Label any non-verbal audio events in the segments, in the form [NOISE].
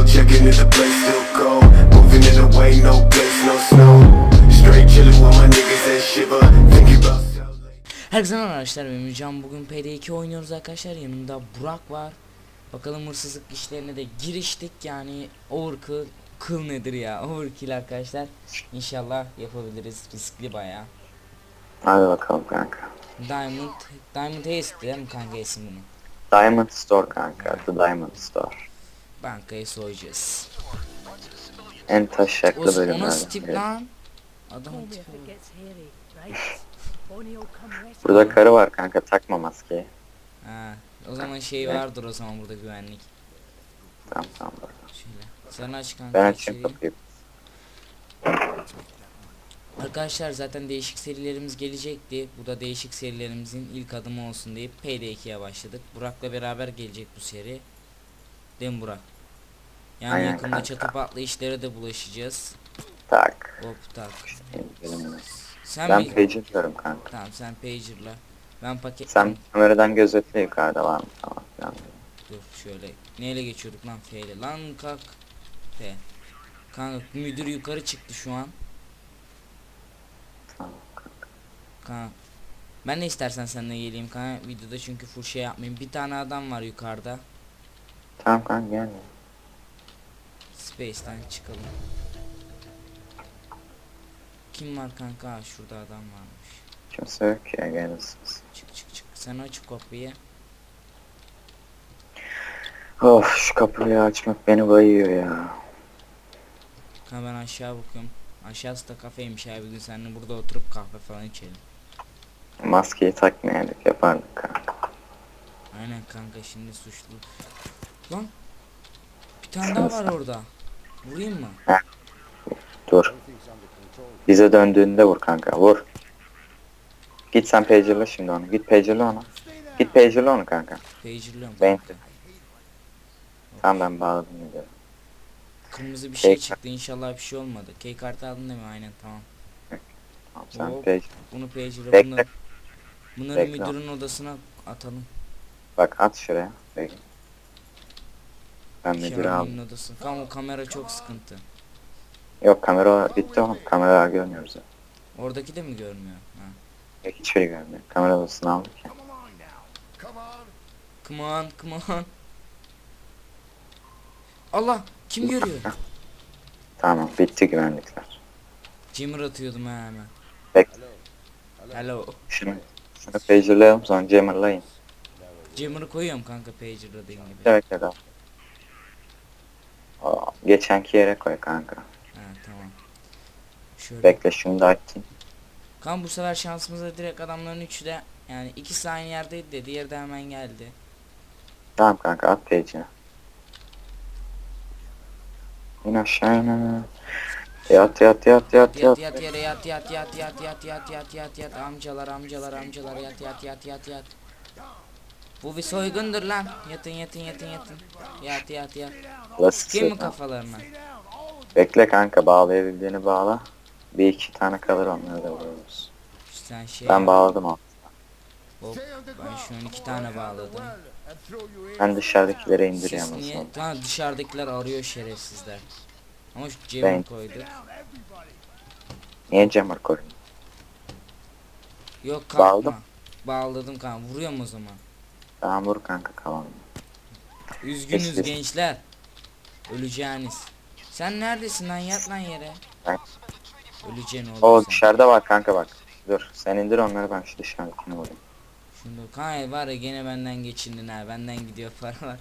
still checking if the place still cold. Moving in the way, no place, no snow. Straight chilling with my niggas that shiver. Thinking about. Herkese merhaba arkadaşlar ben Mücan bugün PD2 oynuyoruz arkadaşlar yanımda Burak var Bakalım hırsızlık işlerine de giriştik yani overkill kıl nedir ya overkill arkadaşlar İnşallah yapabiliriz riskli baya Hadi bakalım kanka. Diamond Diamond Haste değil mi kanka isim bunu Diamond Store kanka. The Diamond Store. Bankayı soyacağız En taşaklı nasıl bölümlerden tip biri. lan Adam [LAUGHS] Only if tipi it gets hairy, right? Bonnie will come rescue Burada karı var kanka takma maskeyi. ha, O zaman şey vardır o zaman burada güvenlik Tamam tamam. bak. Şöyle Sen aç kanka Ben açayım kapıyı. Arkadaşlar zaten değişik serilerimiz gelecekti. Bu da değişik serilerimizin ilk adımı olsun deyip PD2'ye başladık. Burak'la beraber gelecek bu seri. Değil mi Burak? Yani Aynen yakında kanka. çatı patlı işlere de bulaşacağız. Tak. Hop tak. Sen Ben mi? pager diyorum kanka. Tamam sen pager'la. Ben paket... Sen kameradan gözetle yukarıda var mı? Tamam. tamam. Dur şöyle. Neyle geçiyorduk lan F ile? Lan kalk. F. Kanka müdür yukarı çıktı şu an. Tamam. Kanka. Ben de istersen seninle geleyim kanka. Videoda çünkü full şey yapmayayım. Bir tane adam var yukarıda. Tamam kanka gel. Space'ten çıkalım. Kim var kanka? Aa, şurada adam varmış. Kimse yok ya gelirsiniz. Çık çık çık. Sen aç kapıyı. Of şu kapıyı açmak beni bayıyor ya. Kanka ben aşağı bakıyorum. Aşağısı da kafeymiş abi. Bir gün seninle burada oturup kahve falan içelim. Maskeyi takmayaydık yapardık kanka. Aynen kanka şimdi suçlu. Lan. Bir tane daha var orada. Vurayım mı? Dur. Bize döndüğünde vur kanka vur. Git sen pager'la şimdi onu. Git pager'la onu. Git pager'la onu kanka. Pager'lıyorum Ben-. Tamam ben bağladım gidiyorum. Kırmızı bir şey Key- çıktı. İnşallah bir şey olmadı. Key kartı aldın değil mi? Aynen tamam. Tamam sen Hop. pager. Bunu pager'a Bekle. bunları, bunları Bekle. müdürün odasına atalım. Bak at şuraya. Bekle. Ben müdürü aldım. Kamil'in odası. Kamera çok sıkıntı. Yok kamera bitti oğlum. Kamera görmüyoruz. ya. Oradaki de mi görmüyor? Ha. Yok, Hiçbiri görmüyor. Kamera odasını aldık ya. Come on, come on. Allah, kim görüyor? Tamam bitti güvenlikler. Jimmer atıyordum ha hemen. Bekle. Hello. Şunu, şunu pager'layalım sonra jammer'layın. Jimmer'ı koyuyorum kanka pager'da gibi. Bekle bekle daha. Geçenki yere koy kanka. Ha tamam. Şöyle. Bekle şunu da açayım. Kan bu sefer şansımıza direkt adamların üçü de yani ikisi aynı yerdeydi de diğeri de hemen geldi. Tamam kanka at page'ine. İn aşağı in. Yat yat yat yat Yat yat. yat yere yat yat yat yat yat yat yat yat yat amcalar amcalar amcalar yat yat yat yat yat. Bu bir soygundur lan. Yatın yatın yatın yatın. Yat yat yat. Mı sıkı? kafalarına? Bekle kanka bağlayabildiğini bağla. Bir iki tane kalır onları da vururuz. Sen şey Ben bağladım o. Hop, ben şu an iki tane bağladım. Ben dışarıdakilere Siz indiriyorum o niye? Tamam dışarıdakiler arıyor şerefsizler. Ama şu Ben- cebime koyduk. Niye jammer koydun? Yok kalkma. Bağladım. Bağladım kanka. Vuruyorum o zaman. Tamam vur kanka kalalım. Üzgünüz Geçti. gençler. Öleceğiniz. Sen neredesin lan yat lan yere. Ben- Öleceksin oğlum O dışarıda var kanka bak. Dur sen indir onları ben şu dışarıdakine vurayım. Şunu kanka var ya gene benden geçindin ha. Benden gidiyor paralar.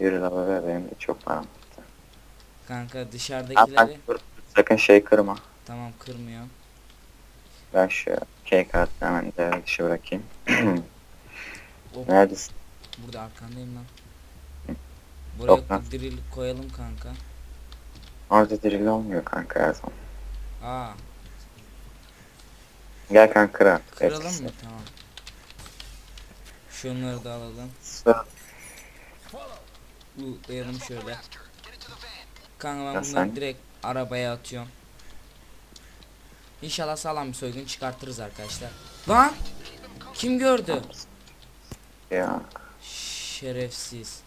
Yürü la be benim de çok param. Al kanka dışarıdakileri dur. Sakın şey kırma. tamam kırmıyor. Ben şu key kartını hemen devre dışı bırakayım. [CLEARS THROAT] Hop, Neredesin? burada arkandayım lan. Buraya Yok lan. drill koyalım kanka. Orada drill olmuyor kanka her zaman. Aa Gel kanka kır artık. kıralım eskisi. mı? Tamam. Şunları da alalım. Sıra- Lootlayalım şöyle. Kanka ben Ya bunları sen- direkt arabaya atıyorum. İnşallah sağlam bir soygun çıkartırız arkadaşlar. Lan! Kim gördü? Ya Şerefsiz.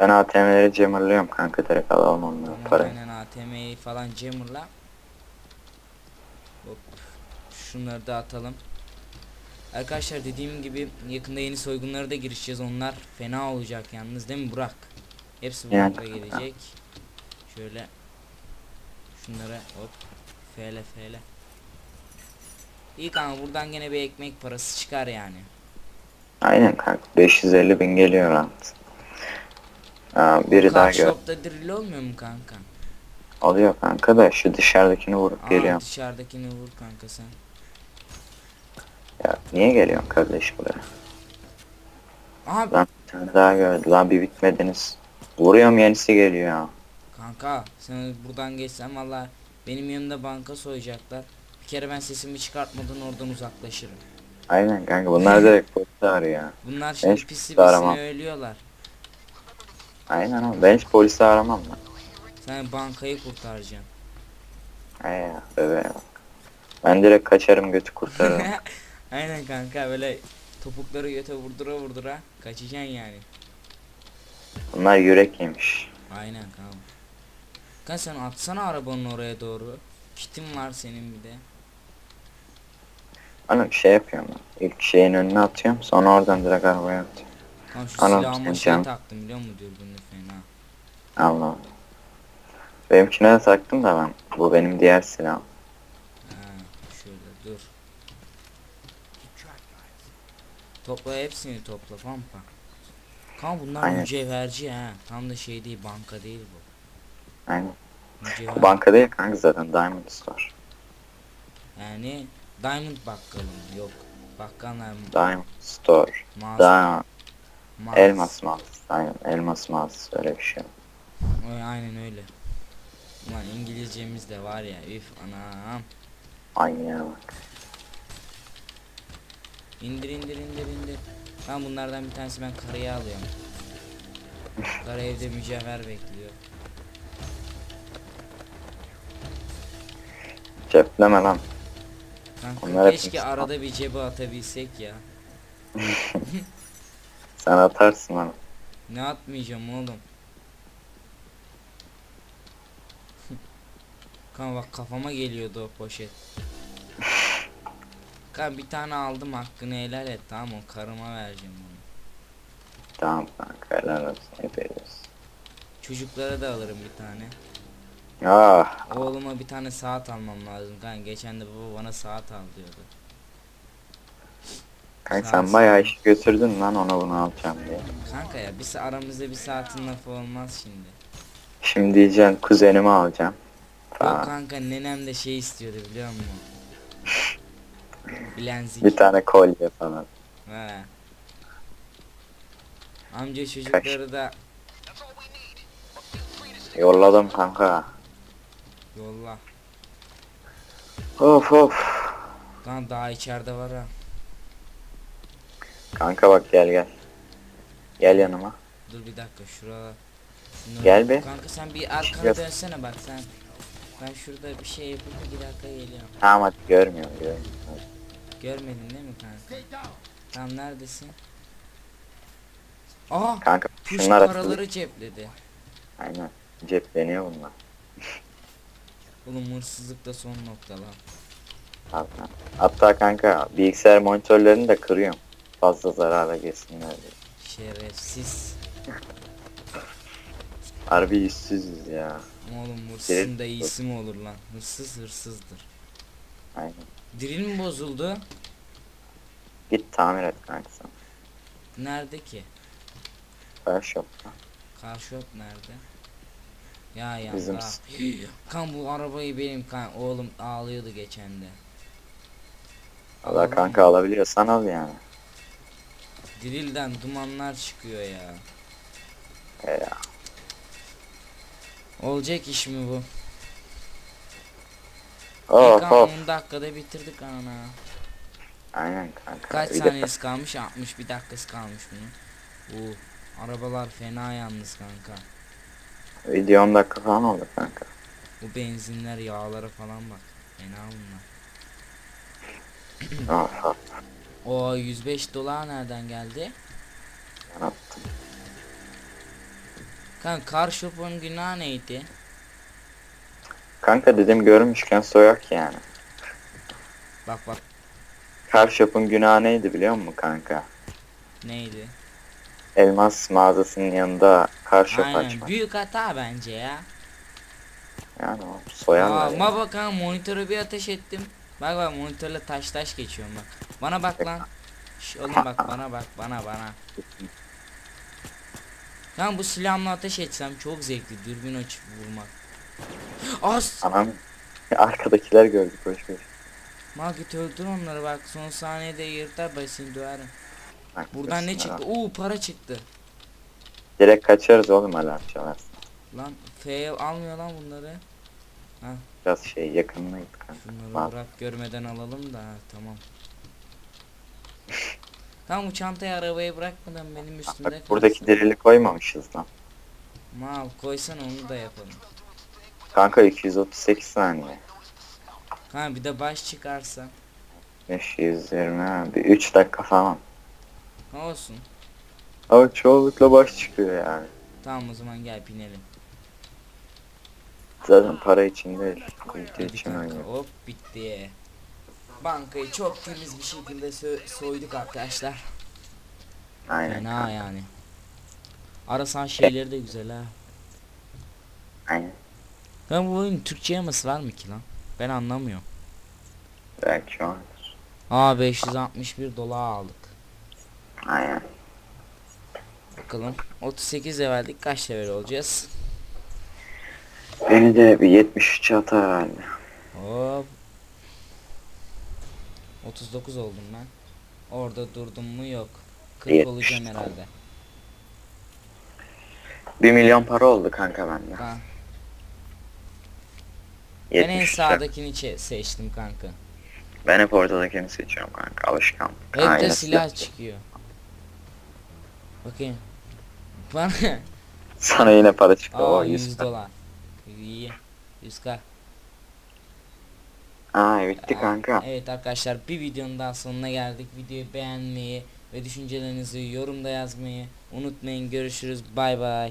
Ben ATM'leri cemurluyorum kanka direkt alalım onları Tamam, parayı. Aynen ATM'yi falan jammerla. Hop. Şunları da atalım. Arkadaşlar dediğim gibi yakında yeni soygunlara da girişeceğiz. Onlar fena olacak yalnız değil mi Burak? Hepsi Yani. Burak'la gelecek. Şöyle şunlara hop fele fele. İyi kanka buradan gene bir ekmek parası çıkar yani. Aynen kanka 550 bin geliyor rahat. Aa, biri daha gör. shop'ta drill olmuyor mu kanka? Alıyor kanka da şu dışarıdakini vurup Aa, geliyorum. dışarıdakini vur kanka sen. Ya niye geliyorsun kardeş buraya? Aha Lan bir tane daha gördü. Lan bir bitmediniz. Vuruyorum yenisi geliyor ya. Kanka sen buradan geçsen valla benim yanımda banka soyacaklar. Bir kere ben sesimi çıkartmadan oradan uzaklaşırım. Aynen kanka bunlar direkt polisi arıyor. Bunlar şimdi hiç pisi aramam. ölüyorlar. Aynen ama ben hiç polisi aramam lan. Sen bankayı kurtaracaksın. Bebeğe bak. Ben direkt kaçarım götü kurtarırım. [LAUGHS] Aynen kanka böyle topukları göte vurdura vurdura kaçacaksın yani. Bunlar yürek yemiş. Aynen kanka. Kanka sen atsana arabanın oraya doğru. Kitin var senin bir de. Hani şey yapıyorum. İlk şeyin önüne atıyorum sonra oradan direkt arabaya atıyorum. Kanka şu Anam, silahıma şey taktım biliyor musun dürbünlü fena. Allah Allah. Benimkine de taktım da ben. Bu benim diğer silahım. Ha, şöyle dur. Topla hepsini topla pampa. Kan bunlar Aynen. mücevherci ha. Tam da şey değil banka değil bu. Aynen. Mücevher. Banka değil kanka zaten Diamond Store. Yani diamond bakkalım yok. Bakkallar mı? Diamond Store. Mas, Daha mas. elmas mağazası. Aynen elmas mağazası öyle bir şey. Oy, aynen öyle. Ulan İngilizcemiz de var ya üf anam. Aynı bak. İndir indir indir indir. Ben bunlardan bir tanesi ben karıya alıyorum. Karı evde mücevher bekliyor. Cepleme lan. Kanka Onlar keşke insan. arada bir cebe atabilsek ya. [LAUGHS] Sen atarsın lan. Ne atmayacağım oğlum. [LAUGHS] Kan bak kafama geliyordu o poşet. [LAUGHS] Kan bir tane aldım hakkını helal et tamam mı? Karıma vereceğim bunu. Tamam kanka helal olsun yapıyoruz. Çocuklara da alırım bir tane. Ah Oğluma bir tane saat almam lazım. Kan geçen de baba bana saat al diyordu. kanka sen bayağı iş götürdün lan ona bunu alacağım diye. Kanka ya sa- aramızda bir saatin lafı olmaz şimdi. Şimdi diyeceksin kuzenimi alacağım. Yok Falan. kanka nenem de şey istiyordu biliyor musun? Bilenzik. Bir tane kolye falan. He. Amca çocukları da Yolladım kanka. Yolla. Of of. Lan daha içeride var ha. Kanka bak gel gel. Gel yanıma. Dur bir dakika şurada. Gel be. Kanka sen bir arkana Yaz. dönsene bak sen. Ben şurada bir şey yapıp bir dakika geliyorum. Tamam hadi görmüyorum görmüyorum. Görmedin değil mi kanka? Tamam neredesin? Aa! Kanka Push şunlar atıldı. paraları cepledi. Aynen. Cepleniyor bunlar. Oğlum hırsızlık da son nokta lan. Abi, Hatta kanka bilgisayar monitörlerini de kırıyorum. Fazla zarara girsinler diye. Şerefsiz. [LAUGHS] Harbi yüzsüzüz ya. Oğlum hırsızın da iyisi mi olur lan? Hırsız hırsızdır. Aynen. Diril mi bozuldu? Git tamir et kanka sen. Nerede ki? Ver shop'ta. Karşıyok nerede? Ya ya. Bizim kan bu arabayı benim kan oğlum ağlıyordu geçen de. Alalım kanka alabiliyorsan al yani. Dirilden dumanlar çıkıyor ya. E ya. Olacak iş mi bu? Of İlk of. 10 dakikada bitirdik ana. Aynen kanka. Kaç Bir de- saniyesi kalmış? 61 dakikası kalmış bunun. Bu arabalar fena yalnız kanka. Video 10 dakika falan oldu kanka. Bu benzinler yağlara falan bak. Fena bunlar. O 105 dolar nereden geldi? Ben attım. Kanka Karşop'un günahı neydi? Kanka dedim görmüşken soyak yani. Bak bak Karşıyapın günahı neydi biliyor musun kanka? neydi? Elmas mağazasının yanında karşıyap Aynen açmak. büyük hata bence ya. Yani o soyarlar Aa, ya. ma bak kanka monitöre bir ateş ettim. Bak bak monitörle taş taş geçiyorum bak. Bana bak lan. Şş, oğlum bak bana bak bana bana. Lan bu silahımla ateş etsem çok zevkli dürbün açıp vurmak. As! Anam arkadakiler gördük boş ver. Market öldür onları bak son saniyede yırtar seni döverim. Bak, Buradan ne çıktı? Oo para çıktı. Direkt kaçarız oğlum alarm çalar. Lan fail almıyor lan bunları. Biraz şey yakınlayız kanka. Şunları Lan. bırak görmeden alalım da ha, tamam. Tamam bu çantayı arabaya bırakmadan benim üstümde Bak buradaki kalsın. dirili koymamışız lan. Mal koysan onu da yapalım. Kanka 238 saniye. Ha bir de baş çıkarsa. 520 bir 3 dakika falan. Olsun. Ama çoğunlukla baş çıkıyor yani. Tamam o zaman gel binelim. Zaten para için değil. Hadi için kanka oynuyor. hop bitti. Bankayı çok temiz bir şekilde sö- soyduk arkadaşlar. Aynen. Fena kanka, yani. Arasan şeyleri de güzel ha. Aynen. Ben bu oyun Türkçe yaması var mı ki lan? Ben anlamıyorum. Belki vardır. Aa 561 dolar aldık. Aynen. Bakalım 38 leveldik kaç level olacağız? Beni de bir 73 atar herhalde. Hop. 39 oldum ben. Orada durdum mu yok. 40 Yetmiş. olacağım herhalde. 1 milyon para oldu kanka bende. Ha. Ben en 73 sağdakini çe- seçtim kanka. Ben hep ortadakini seçiyorum kanka. Alışkanlık. Hep de silah çıkıyor. Bakayım. Bana [LAUGHS] Sana yine para çıktı. Aa o 100 100 dolar. İyi. 100k. Aa bitti kanka. Evet arkadaşlar bir videonun daha sonuna geldik. Videoyu beğenmeyi ve düşüncelerinizi yorumda yazmayı unutmayın. Görüşürüz. Bay bay.